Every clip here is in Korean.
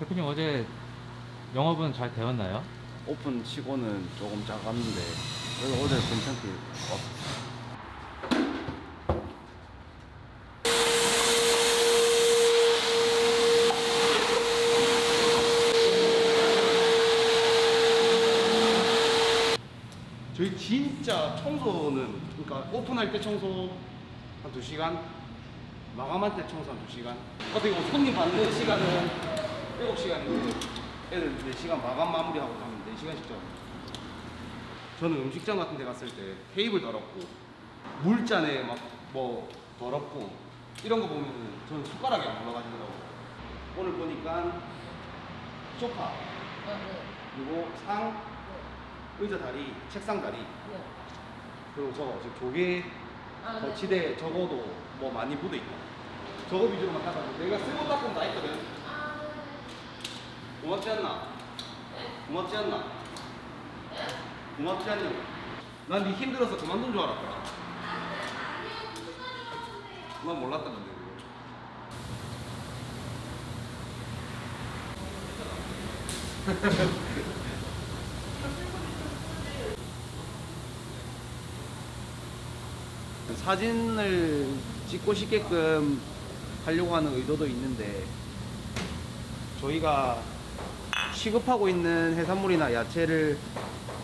어제 영업은 잘 되었나요? 오픈 치고는 조금 작았는데 그래도 어제 괜찮게 왔어. 저희 진짜 청소는 그러니까 오픈할 때 청소 한 2시간 마감할 때 청소 한 2시간 어떻게 보면 손님 받는 시간은 7시간인데 애들 4시간 마감 마무리하고 가면 4시간씩 잡아요 저는 음식점 같은 데 갔을 때 테이블 더럽고 물잔에 막 뭐 더럽고 이런 거 보면은 저는 손가락이 안 올라가지더라고요 오늘 보니까 소파 아, 네. 그리고 상 의자 다리 책상 다리 네. 그리고 저거 지금 조개 아, 네. 거치대 적어도 뭐 많이 묻어 있다. 저거 위주로만 닦아도 내가 쓰고 닦으면 다 있거든. 아, 고맙지 않나? 고맙지 않나? 고맙지 않냐? 난네 힘들어서 그만둔 줄 알았다. 난 몰랐다 근데. 사진을 찍고 싶게끔 하려고 하는 의도도 있는데 저희가 취급하고 있는 해산물이나 야채를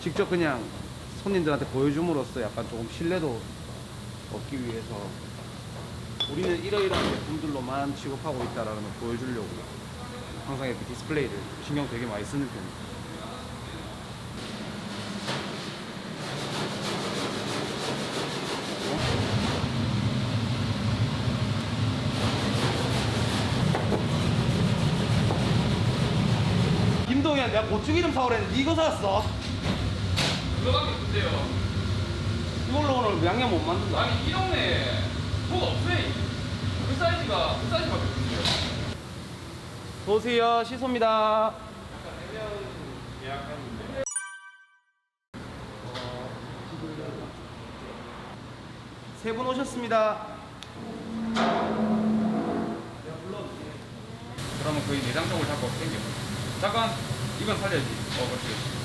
직접 그냥 손님들한테 보여줌으로써 약간 조금 신뢰도 얻기 위해서 우리는 이러이러한 제품들로만 취급하고 있다라는 걸 보여주려고 항상 이렇게 디스플레이를 신경 되게 많이 쓰는 편이에요. 내가 고추기름 사오랬는데 이거 사왔어 들어가면 있는데요. 이걸로 오늘 양념 못 만든다 아니 이 동네에 뭐가 없어요. 그 사이즈가 그 사이즈밖에 없어요. 어서오세요 시소입니다 세분 오셨습니다 그러면 거의 내장 쪽을 잡고 당겨. 잠깐 이건 살려야지. 어 그렇지.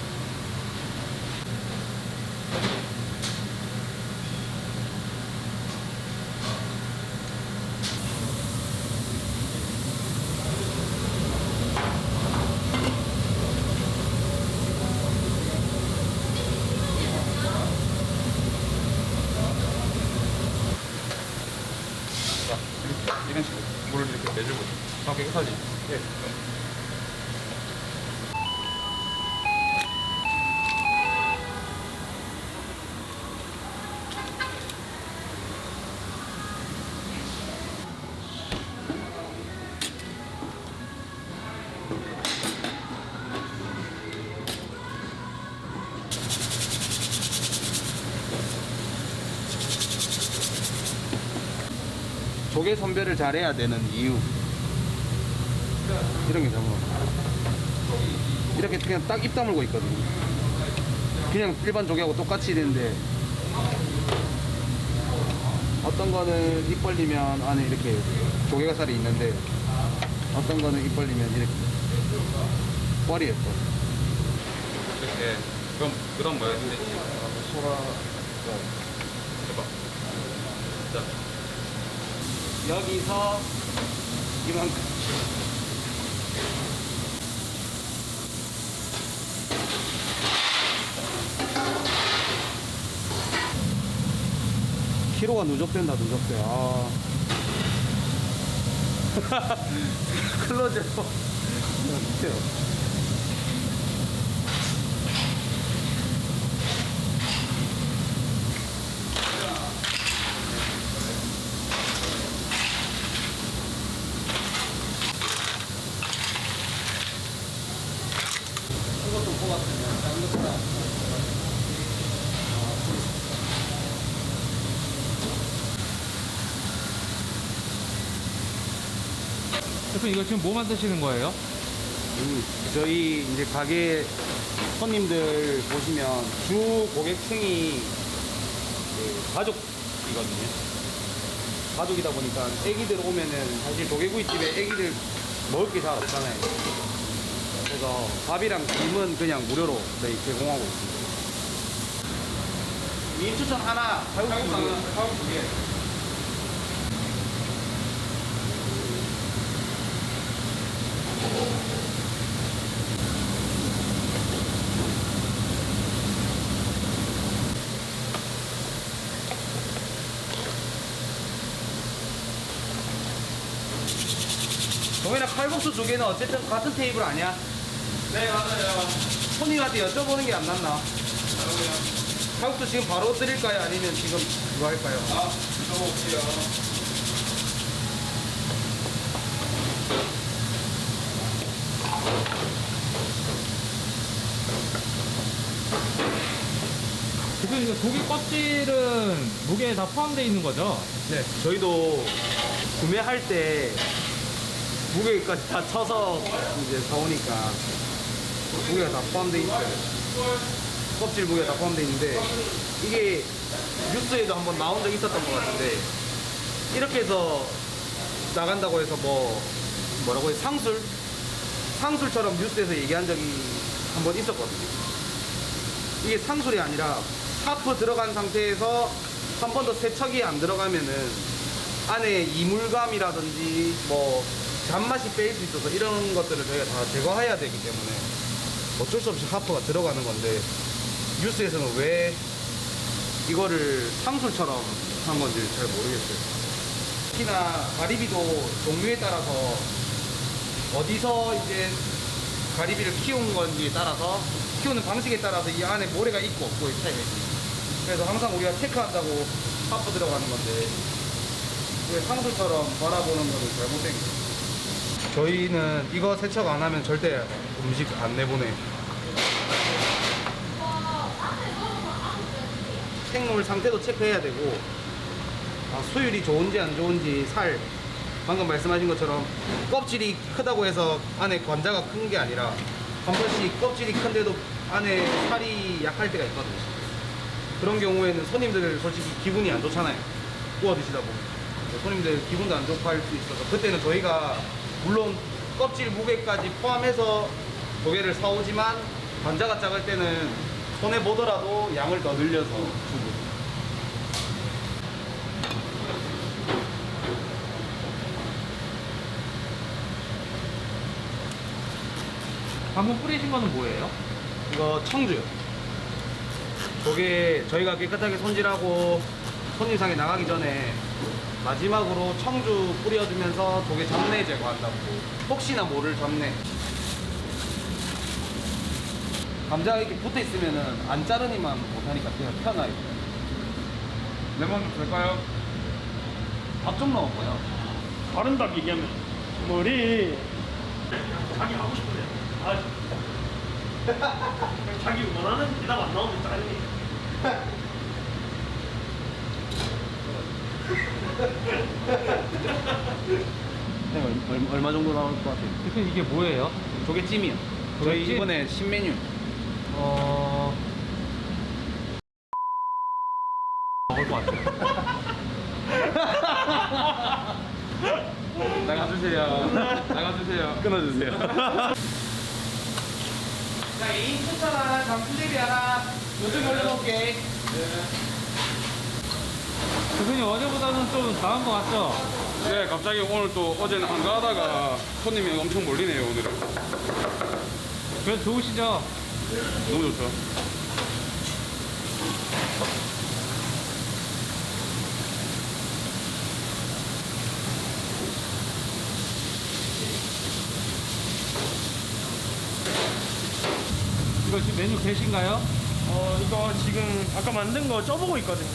조개 선별을 잘해야 되는 이유 이런 게 잘못 이렇게 그냥 딱 입 다물고 있거든요 그냥 일반 조개하고 똑같이 되는데 어떤 거는 입 벌리면 안에 이렇게 조개가 살이 있는데 어떤 거는 입 벌리면 이렇게 뻘이 예뻐 이렇게. 그럼, 그 다음 뭐야? 근데 소라 해봐. 자, 여기서 이만큼. 키로가 누적된다 누적돼. 아. 클로즈로 어때요? 뽑았으면 다른 것보다 대표님 이거 지금 뭐 만드시는 거예요? 음, 저희 이제 가게 손님들 보시면 주 고객층이 그 가족이거든요. 가족이다 보니까 애기들 오면은 사실 조개구이집에 애기들 먹을 게 잘 없잖아요. 그래서 밥이랑 김은 그냥 무료로 저희 제공하고 있습니다. 민 추천 하나, 하나, 두 한국 두 개. 개. 동현아 칼국수 두 개는 어쨌든 같은 테이블 아니야? 네, 맞아요. 손님한테 여쭤보는 게 안 낫나? 여러분요. 칼국수 지금 바로 드릴까요? 아니면 지금 그거 할까요? 아, 들어볼게요. 대표님 이거 고기 껍질은 무게에 다 포함되어 있는 거죠? 네. 저희도 구매할 때 무게까지 다 쳐서 이제 사오니까 무게가 다 포함되어 있어요. 껍질 무게가 다 포함되어 있는데 이게 뉴스에도 한번 나온 적 있었던 것 같은데 이렇게 해서 나간다고 해서 뭐 뭐라고 해 상술 상술처럼 뉴스에서 얘기한 적이 한 번 있었거든요. 이게 상술이 아니라 하프 들어간 상태에서 한 번 더 세척이 안 들어가면은 안에 이물감이라든지 뭐 잔맛이 빼일 수 있어서 이런 것들을 저희가 다 제거해야 되기 때문에 어쩔 수 없이 하프가 들어가는 건데 뉴스에서는 왜 이거를 상술처럼 한 건지 잘 모르겠어요. 특히나 가리비도 종류에 따라서 어디서 이제 가리비를 키운 건지에 따라서 키우는 방식에 따라서 이 안에 모래가 있고 없고의 차이가 있습니다. 그래서 항상 우리가 체크한다고 하프 들어가는 건데 왜 상수처럼 바라보는 거는 잘못된 거예요. 저희는 이거 세척 안 하면 절대 음식 안 내보내. 생물 상태도 체크해야 되고 아, 수율이 좋은지 안 좋은지 살 방금 말씀하신 것처럼 껍질이 크다고 해서 안에 관자가 큰 게 아니라 한 번씩 껍질이 큰데도 안에 살이 약할 때가 있거든요. 그런 경우에는 손님들 솔직히 기분이 안 좋잖아요. 구워 드시다 보면. 손님들 기분도 안 좋고 할 수 있어서 그때는 저희가 물론 껍질 무게까지 포함해서 조개를 사오지만 관자가 작을 때는 손해 보더라도 양을 더 늘려서 주고. 방금 뿌리신 거는 뭐예요? 이거 청주요. 조개 저희가 깨끗하게 손질하고 손님상에 나가기 전에 마지막으로 청주 뿌려주면서 조개 잡내 제거한다고. 혹시나 모를 잡내. 감자가 이렇게 붙어 있으면은 안 자르니만 못하니까 그냥 펴놔요. 레몬 좀 될까요? 밥 좀 넣었고요. 다른 답 얘기하면 머리 자기 하고 싶은 데 아, 자기 원하는 대답 안 나오면 짜증이 네, 얼, 얼마 정도 나올 것 같아요? 대표님 이게 뭐예요? 조개찜이요. 저희 조개찜? 이번에 신메뉴. 어... 먹을 것 같아요. 나가주세요. 나가주세요. 끊어주세요. 자, 2인 추천 하나, 장수제비 하나, 요즘 올려놓을게. 대표님 어제보다는 좀 나은 것 같죠? 네, 갑자기 오늘 또 어제는 한가하다가 손님이 엄청 몰리네요, 오늘은. 그래도 좋으시죠? 너무 좋죠. 이거 지금 메뉴 계신가요? 어 이거 지금 아까 만든 거 쪄보고 있거든요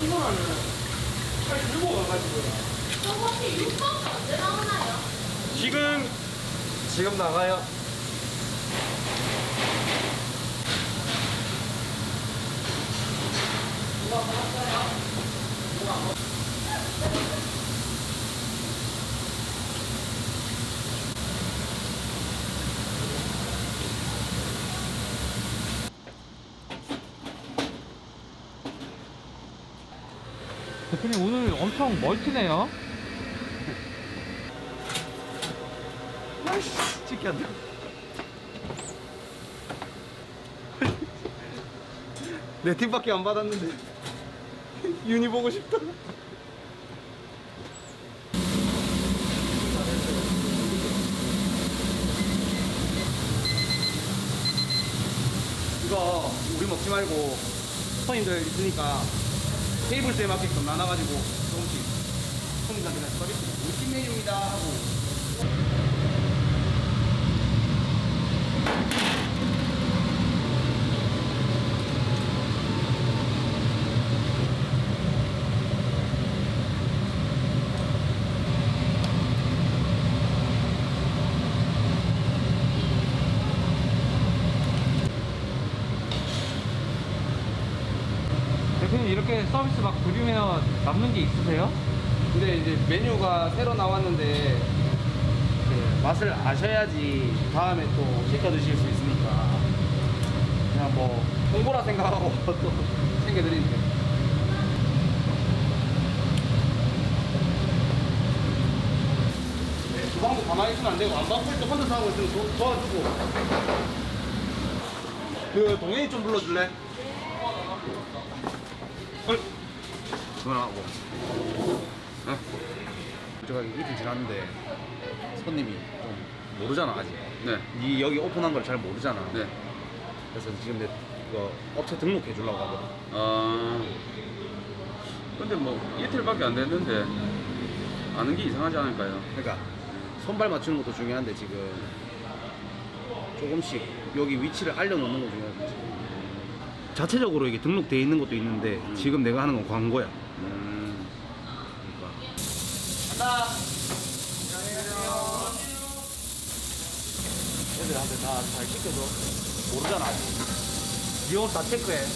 이거는 빨리 들고 가가지고 저 혹시 육박 언제 나오나요? 지금 지금 나가요. 대표님 오늘 엄청 멀티네요. 한다. 내 팀밖에 안 받았는데 윤이 보고 싶다. 이거 우리 먹지 말고 손님들 있으니까 테이블 때 맞게끔 나눠가지고 조금씩 손님들한테 서비스 우리 팀 메뉴입니다 하고 대표님 이렇게 서비스 막 남는 게 있으세요? 근데 이제 메뉴가 새로 나왔는데 그 맛을 아셔야지 다음에 또 시켜 드실 수 있으니까 그냥 뭐 홍보라 생각하고 또 챙겨드리는데 주방도 가만히 있으면 안 되고 안 바쁠 때 혼자서 하고 있으면 도, 도와주고 그 동현이 좀 불러줄래? 전화하고 제가 이틀 지났는데 손님이 좀 모르잖아 아직. 네. 이 여기 오픈한 걸 잘 모르잖아. 네. 그래서 지금 내 이거 업체 등록해 주려고 하거든. 아. 근데 뭐 이틀밖에 안 됐는데 아는 게 이상하지 않을까요? 그러니까 손발 맞추는 것도 중요한데 지금 조금씩 여기 위치를 알려놓는 거 중요하지. 자체적으로 이게 등록돼 있는 것도 있는데 지금 내가 하는 건 광고야. 음. 그러니까. 애들한테 다 잘 시켜줘. 모르잖아 아직. 니옷 다 체크해.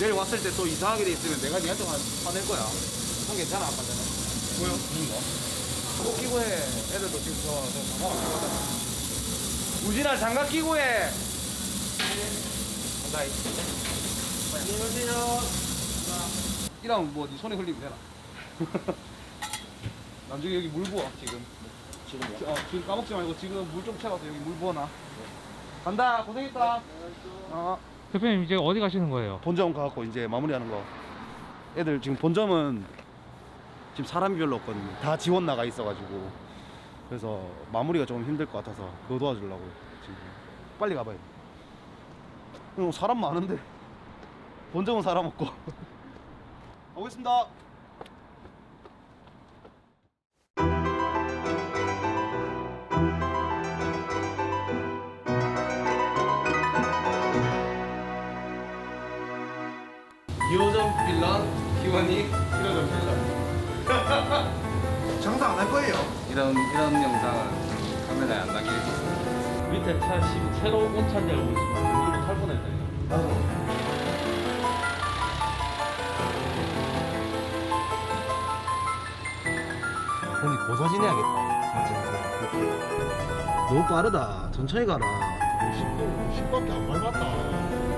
내일 왔을 때 또 이상하게 돼 있으면 내가 니한테 화- 화낼 거야. 형 괜찮아 아까 전에. 뭐요? 이거. 꼭 끼고 해. 애들도 지금 저, 저 장갑 안 끼고 하잖아. 우진아 장갑 끼고 해. 간다. 안녕하세요. 이러면 뭐 네 손에 흘리면 되나? 나중에 여기 물 부어 지금. 지금 어 지금 까먹지 말고 지금 물 좀 채워서 여기 물 부어놔. 간다 고생했다. 어. 대표님 이제 어디 가시는 거예요? 본점 가갖고 이제 마무리하는 거. 애들 지금 본점은 지금 사람이 별로 없거든요. 다 지원 나가 있어가지고 그래서 마무리가 좀 힘들 것 같아서 그거 도와주려고 지금 빨리 가봐야 돼. 어, 사람 많은데 본점은 사람 없고. 오겠습니다. 기호점 빌런 기원이 기호점 빌런 장사 안 할 거예요. 이런 이런 영상은 카메라에 안 담기겠어. 밑에 차 시, 새로 온 차인지 알고 있으면 이거 탈 뻔했다 이거. 고사진해야겠다. 너무 빠르다. 천천히 가라. 10분, 10밖에 안 밟았다.